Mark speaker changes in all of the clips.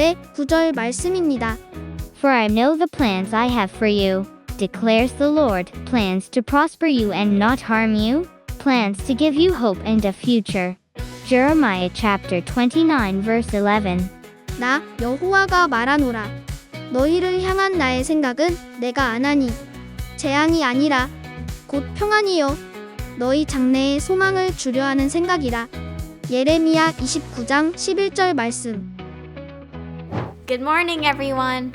Speaker 1: 오늘의 구절 말씀입니다.
Speaker 2: For I know the plans I have for you, declares the Lord plans to prosper you and not harm you, plans to give you hope and a future. Jeremiah chapter 29, verse 11.
Speaker 1: 나 여호와가 말하노라. 너희를 향한 나의 생각은 내가 아나니 재앙이 아니라 곧 평안이요 너희 장래에 소망을 주려 하는 생각이라. 예레미야 29장 11절 말씀.
Speaker 3: Good morning, everyone.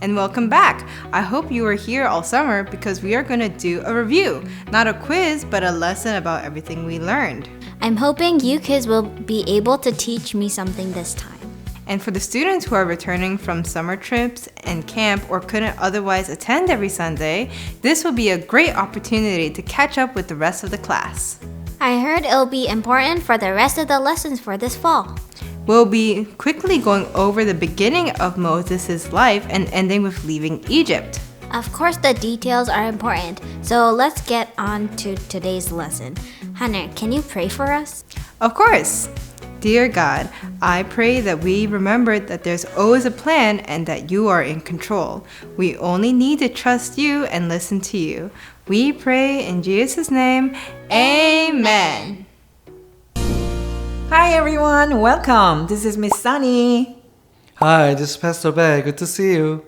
Speaker 4: And welcome back. I hope you were here all summer because we are going to do a review. Not a quiz, but a lesson about everything we learned.
Speaker 3: I'm hoping you kids will be able to teach me something this time.
Speaker 4: And for the students who are returning from summer trips and camp or couldn't otherwise attend every Sunday, this will be a great opportunity to catch up with the rest of the class.
Speaker 3: I heard it'll be important for the rest of the lessons for this fall.
Speaker 4: We'll be quickly going over the beginning of Moses' life and ending with leaving Egypt.
Speaker 3: Of course, the details are important, so let's get on to today's lesson. Hannah, can you pray for us?
Speaker 4: Of course. Dear God, I pray that we remember that there's always a plan and that you are in control. We only need to trust you and listen to you. We pray in Jesus' name. Amen.
Speaker 5: Hi everyone, welcome. This is Miss Sunny.
Speaker 6: Hi, this is Pastor Bear. Good to see you.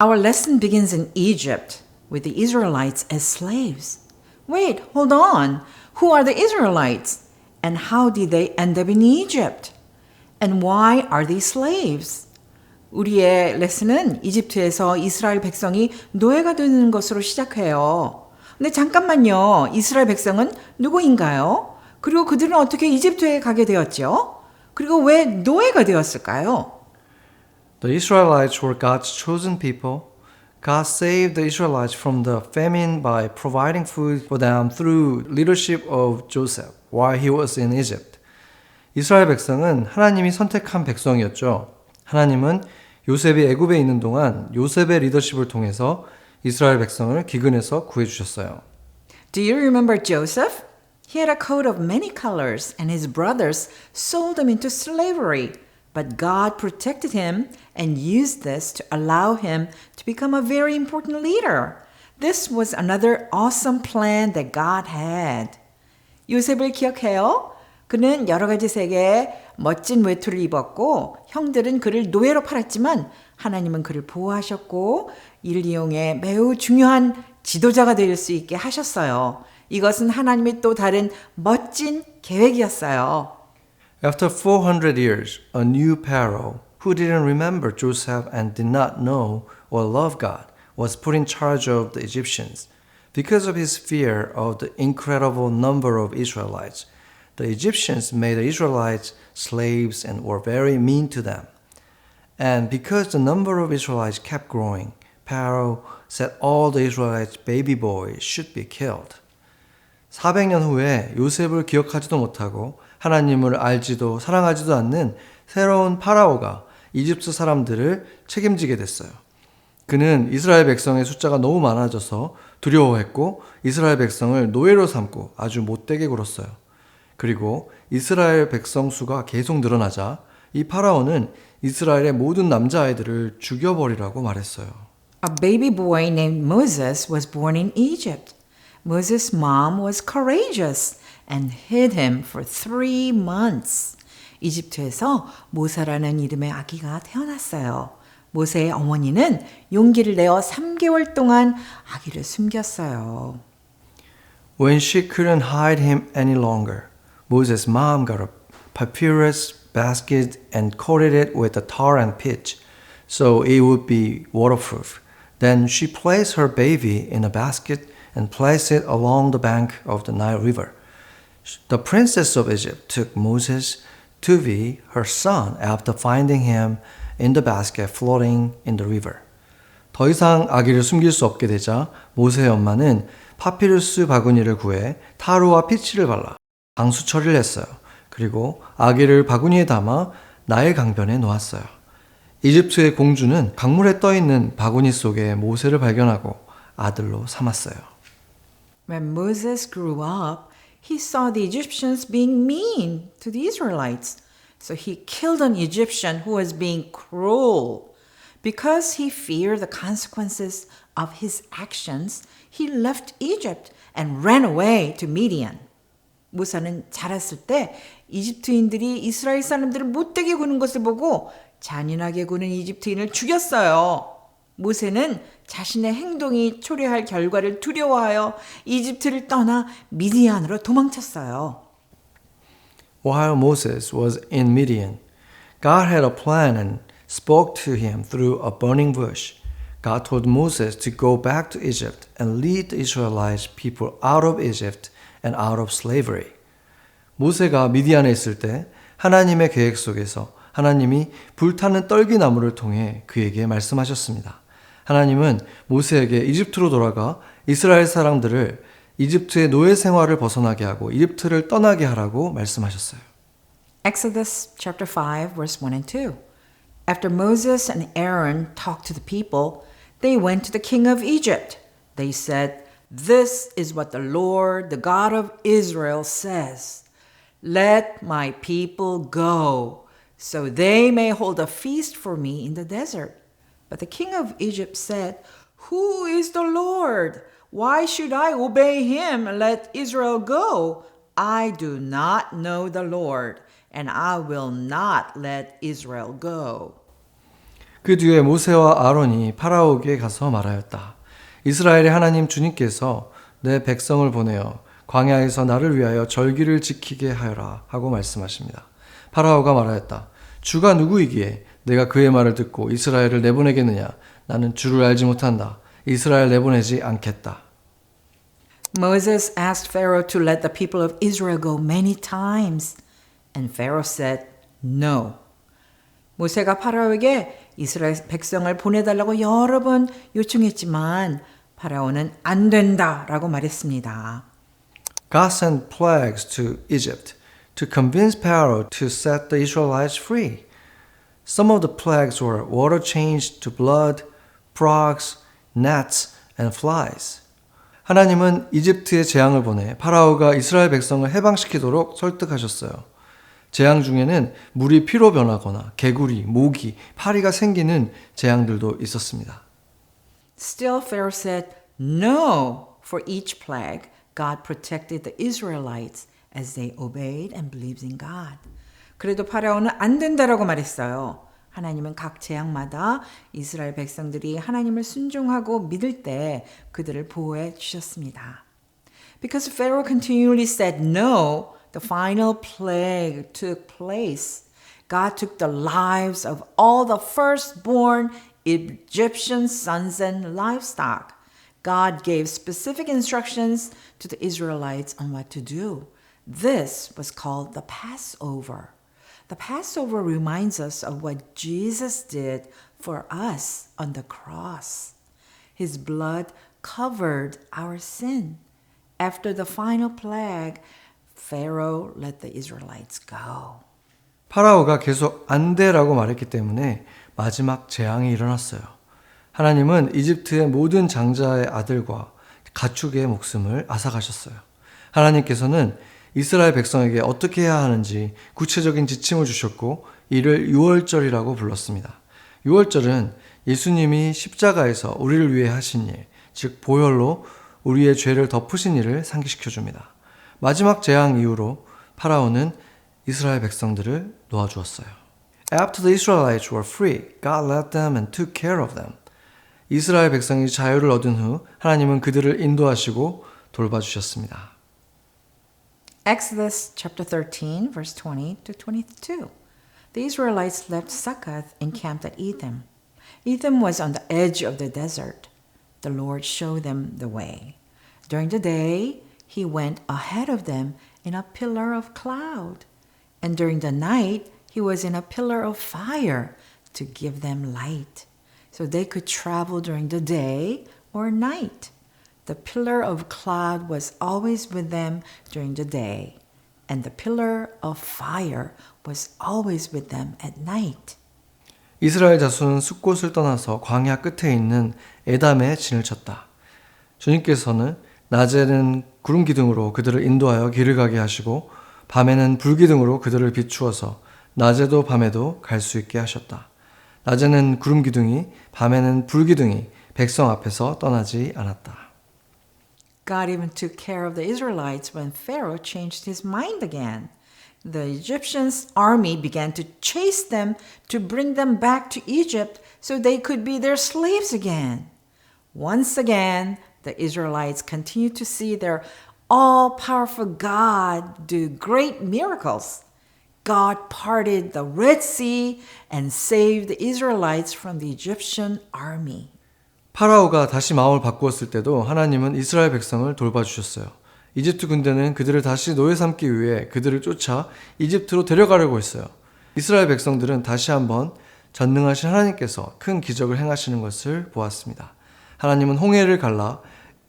Speaker 5: Our lesson begins in Egypt with the Israelites as slaves. Wait, hold on. Who are the Israelites? And how did they end up in Egypt? And why are they slaves? 우리의 레슨은 이집트에서 이스라엘 백성이 노예가 되는 것으로 시작해요. 근데 잠깐만요. 이스라엘 백성은 누구인가요? 그리고 그들은 어떻게 이집트에 가게 되었죠? 그리고 왜 노예가 되었을까요?
Speaker 6: The Israelites were God's chosen people. God saved the Israelites from the famine by providing food for them through leadership of Joseph while he was in Egypt. 이스라엘 백성은 하나님이 선택한 백성이었죠. 하나님은 요셉이 애굽에 있는 동안 요셉의 리더십을 통해서 이스라엘 백성을 기근에서 구해 주셨어요.
Speaker 5: Do you remember Joseph? He had a coat of many colors, and his brothers sold him into slavery. But God protected him and used this to allow him to become a very important leader. This was another awesome plan that God had. 요셉을 기억해요? 그는 여러 가지 색의 멋진 외투를 입었고 형들은 그를 노예로 팔았지만 하나님은 그를 보호하셨고 이를 이용해 매우 중요한 지도자가 될 수 있게 하셨어요. 이것은 하나님의 또 다른 멋진 계획이었어요.
Speaker 6: After 400 years, a new Pharaoh, who didn't remember Joseph and did not know or love God, was put in charge of the Egyptians. Because of his fear of the incredible number of Israelites, the Egyptians made the Israelites slaves and were very mean to them. And because the number of Israelites kept growing, Pharaoh said all the Israelites' baby boys should be killed. 400년 후에 요셉을 기억하지도 못하고 하나님을 알지도 사랑하지도 않는 새로운 파라오가 이집트 사람들을 책임지게 됐어요. 그는 이스라엘 백성의 숫자가 너무 많아져서 두려워했고 이스라엘 백성을 노예로 삼고 아주 못되게 굴었어요. 그리고 이스라엘 백성 수가 계속 늘어나자 이 파라오는 이스라엘의 모든 남자아이들을 죽여버리라고 말했어요.
Speaker 5: A baby boy named Moses was born in Egypt. Moses' mom was courageous and hid him for three months. 이집트에서 모세라는 이름의 아기가 태어났어요. 모세의 어머니는 용기를 내어 3개월 동안 아기를 숨겼어요.
Speaker 6: When she couldn't hide him any longer, Moses' mom got a papyrus basket and coated it with the tar and pitch so it would be waterproof. Then she placed her baby in a basket and placed it along the bank of the Nile River. The princess of Egypt took Moses to be her son after finding him in the basket floating in the river. 더 이상 아기를 숨길 수 없게 되자 모세의 엄마는 파피루스 바구니를 구해 타루와 피치를 발라 방수 처리를 했어요. 그리고 아기를 바구니에 담아 나일 강변에 놓았어요. 이집트의 공주는 강물에 떠 있는 바구니 속에 모세를 발견하고 아들로 삼았어요.
Speaker 5: When Moses grew up, he saw the Egyptians being mean to the Israelites. So he killed an Egyptian who was being cruel. Because he feared the consequences of his actions, he left Egypt and ran away to Midian. 모세는 자랐을 때 이집트인들이 이스라엘 사람들을 못되게 구는 것을 보고 잔인하게 구는 이집트인을 죽였어요. 모세는 자신의 행동이 초래할 결과를 두려워하여 이집트를 떠나 미디안으로 도망쳤어요.
Speaker 6: While Moses was in Midian, God had a plan and spoke to him through a burning bush. God told Moses to go back to Egypt and lead the Israelite people out of Egypt and out of slavery. 모세가 미디안에 있을 때 하나님의 계획 속에서 하나님이 불타는 떨기나무를 통해 그에게 말씀하셨습니다. 하나님은 모세에게 이집트로 돌아가 이스라엘 사람들을 이집트의 노예 생활을 벗어나게 하고 이집트를 떠나게 하라고 말씀하셨어요.
Speaker 5: Exodus chapter 5 verse 1 and 2. After Moses and Aaron talked to the people, they went to the king of Egypt. They said, "This is what the Lord, the God of Israel says: Let my people go, so they may hold a feast for me in the desert." But the king of Egypt said, "Who is the Lord? Why should I obey him and let Israel go? I do not know the Lord, and I will not let Israel go.
Speaker 6: 그 뒤에 모세와 아론이 파라오에게 가서 말하였다. 이스라엘의 하나님 주님께서 내 백성을 보내어 광야에서 나를 위하여 절기를 지키게 하여라 하고 말씀하십니다. 파라오가 말하였다. 주가 누구이기에 내가 그의 말을 듣고 이스라엘을 내보내겠느냐? 나는 주를 알지 못한다. 이스라엘 내보내지 않겠다.
Speaker 5: Moses asked Pharaoh to let the people of Israel go many times, and Pharaoh said, No. 모세가 파라오에게 이스라엘 백성을 보내달라고 여러 번 요청했지만 파라오는 안 된다라고 말했습니다.
Speaker 6: God sent plagues to Egypt to convince Pharaoh to set the Israelites free. Some of the plagues were water changed to blood, frogs, gnats, and flies. 하나님은 이집트에 재앙을 보내 파라오가 이스라엘 백성을 해방시키도록 설득하셨어요. 재앙 중에는 물이 피로 변하거나 개구리, 모기, 파리가 생기는 재앙들도 있었습니다.
Speaker 5: Still, Pharaoh said no for each plague. God protected the Israelites as they obeyed and believed in God. 그래도 파라오는 안 된다라고 말했어요. 하나님은 각 재앙마다 이스라엘 백성들이 하나님을 순종하고 믿을 때 그들을 보호해 주셨습니다. Because Pharaoh continually said no, the final plague took place. God took the lives of all the firstborn Egyptian sons and livestock. God gave specific instructions to the Israelites on what to do. This was called the Passover. The Passover reminds us of what Jesus did for us on the cross. His blood covered our sin. After the final plague, Pharaoh let the Israelites go.
Speaker 6: 파라오가 계속 안 돼라고 말했기 때문에 마지막 재앙이 일어났어요. 하나님은 이집트의 모든 장자의 아들과 가축의 목숨을 앗아가셨어요. 하나님께서는 이스라엘 백성에게 어떻게 해야 하는지 구체적인 지침을 주셨고 이를 유월절이라고 불렀습니다. 유월절은 예수님이 십자가에서 우리를 위해 하신 일, 즉 보혈로 우리의 죄를 덮으신 일을 상기시켜 줍니다. 마지막 재앙 이후로 파라오는 이스라엘 백성들을 놓아주었어요. After the Israelites were free, God led them and took care of them. 이스라엘 백성이 자유를 얻은 후 하나님은 그들을 인도하시고 돌봐주셨습니다.
Speaker 5: Exodus chapter 13, verse 20 to 22. The Israelites left Succoth and camped at Etham. Etham was on the edge of the desert. The Lord showed them the way. During the day, he went ahead of them in a pillar of cloud. And during the night, he was in a pillar of fire to give them light. So they could travel during the day or night. The pillar of cloud was always with them during the day, and the pillar of fire was always with them at night.
Speaker 6: 이스라엘 자손은 숲곳을 떠나서 광야 끝에 있는 에담에 진을 쳤다. 주님께서는 낮에는 구름 기둥으로 그들을 인도하여 길을 가게 하시고 밤에는 불 기둥으로 그들을 비추어서 낮에도 밤에도 갈 수 있게 하셨다. 낮에는 구름 기둥이, 밤에는 불 기둥이 백성 앞에서 떠나지 않았다.
Speaker 5: God even took care of the Israelites when Pharaoh changed his mind again. The Egyptians' army began to chase them to bring them back to Egypt so they could be their slaves again. Once again, the Israelites continued to see their all powerful God do great miracles. God parted the Red Sea and saved the Israelites from the Egyptian army.
Speaker 6: 파라오가 다시 마음을 바꾸었을 때도 하나님은 이스라엘 백성을 돌봐주셨어요. 이집트 군대는 그들을 다시 노예 삼기 위해 그들을 쫓아 이집트로 데려가려고 했어요. 이스라엘 백성들은 다시 한번 전능하신 하나님께서 큰 기적을 행하시는 것을 보았습니다. 하나님은 홍해를 갈라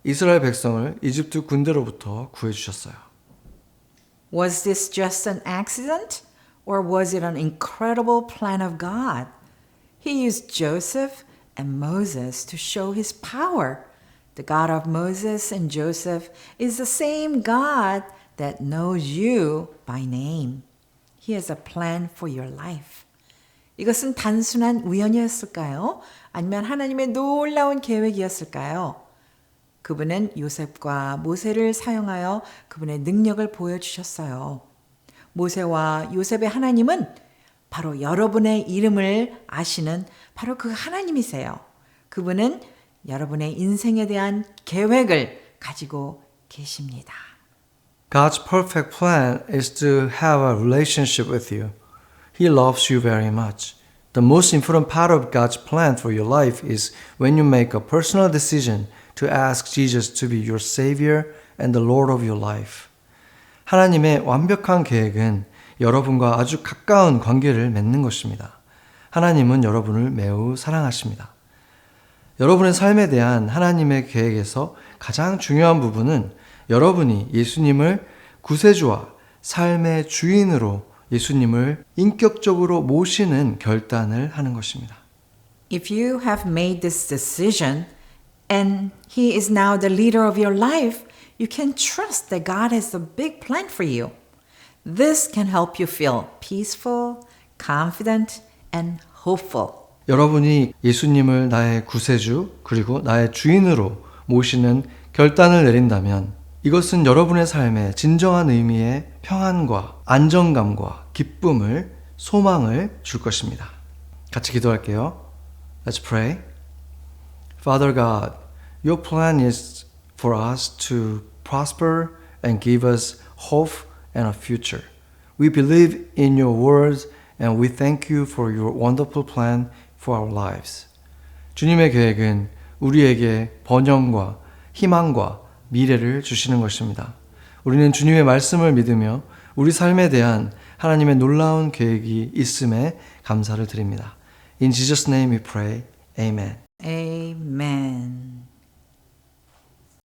Speaker 6: 이스라엘 백성을 이집트 군대로부터 구해 주셨어요.
Speaker 5: Was this just an accident or was it an incredible plan of God? He used Joseph and Moses to show his power. The God of Moses and Joseph is the same God that knows you by name. He has a plan for your life. 이것은 단순한 우연이었을까요? 아니면 하나님의 놀라운 계획이었을까요? 그분은 요셉과 모세를 사용하여 그분의 능력을 보여주셨어요. 모세와 요셉의 하나님은 바로 여러분의 이름을 아시는 바로 그 하나님이세요. 그분은 여러분의 인생에 대한 계획을 가지고 계십니다.
Speaker 6: God's perfect plan is to have a relationship with you. He loves you very much. The most important part of God's plan for your life is when you make a personal decision to ask Jesus to be your Savior and the Lord of your life. 하나님의 완벽한 계획은 여러분과 아주 가까운 관계를 맺는 것입니다. 하나님은 여러분을 매우 사랑하십니다. 여러분의 삶에 대한 하나님의 계획에서 가장 중요한 부분은 여러분이 예수님을 구세주와 삶의 주인으로 예수님을 인격적으로 모시는 결단을 하는 것입니다.
Speaker 5: If you have made this decision and He is now the leader of your life, you can trust that God has a big plan for you. This can help you feel peaceful, confident, and hopeful.
Speaker 6: 여러분이 예수님을 나의 구세주 그리고 나의 주인으로 모시는 결단을 내린다면 이것은 여러분의 삶에 진정한 의미의 평안과 안정감과 기쁨을 소망을 줄 것입니다. 같이 기도할게요. Let's pray. Father God, your plan is for us to prosper and give us hope and a future. We believe in your words and we thank you for your wonderful plan for our lives. 주님의 계획은 우리에게 번영과 희망과 미래를 주시는 것입니다. 우리는 주님의 말씀을 믿으며 우리 삶에 대한 하나님의 놀라운 계획이 있음에 감사를 드립니다. In Jesus' name we pray. Amen.
Speaker 5: Amen.